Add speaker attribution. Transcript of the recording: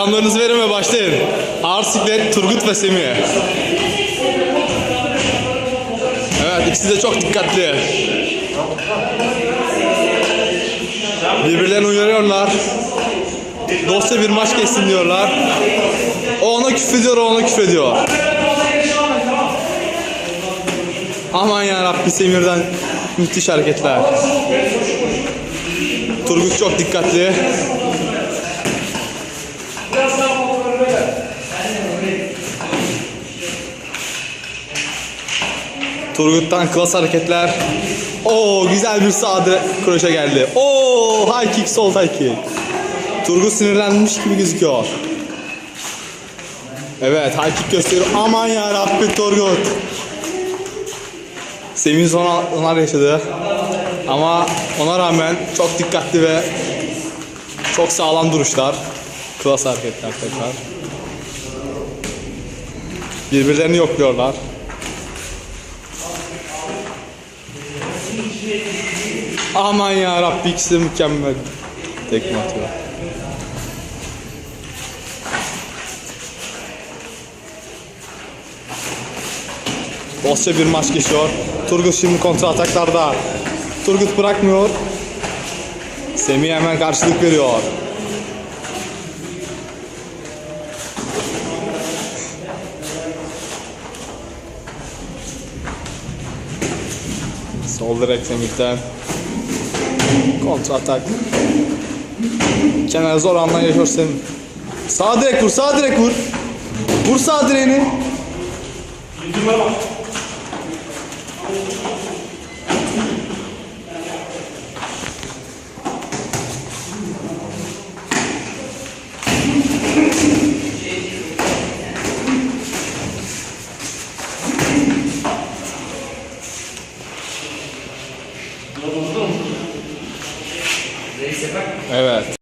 Speaker 1: Selamlarınızı verin ve başlayın. Ağır Turgut ve Semih. Evet ikisi de çok dikkatli. Birbirlerini uyarıyorlar. Dosya bir maç geçsin diyorlar. O ona küfrediyor, o ona küfrediyor. Aman ya Rabbi Semir'den müthiş hareketler. Turgut çok dikkatli. Turgut'tan klas hareketler. Oo güzel bir sağdı kroşe geldi. Oo high kick sol high kick. Turgut sinirlenmiş gibi gözüküyor. Evet high kick gösteriyor. Aman ya Rabbi Turgut. Semih son anlar yaşadı. Ama ona rağmen çok dikkatli ve çok sağlam duruşlar. Klas hareketler tekrar. Birbirlerini yokluyorlar. Aman ya Rabbi ikisi de mükemmel. Tekme atıyor. Dostça bir maç geçiyor. Turgut şimdi kontra ataklarda. Turgut bırakmıyor. Semih hemen karşılık veriyor. Sol direkt Semih'ten. Kontra atak. Kenar zor anlar yaşıyor Semih. Sağ direk vur, sağ direk vur. Vur sağ direğini. Evet.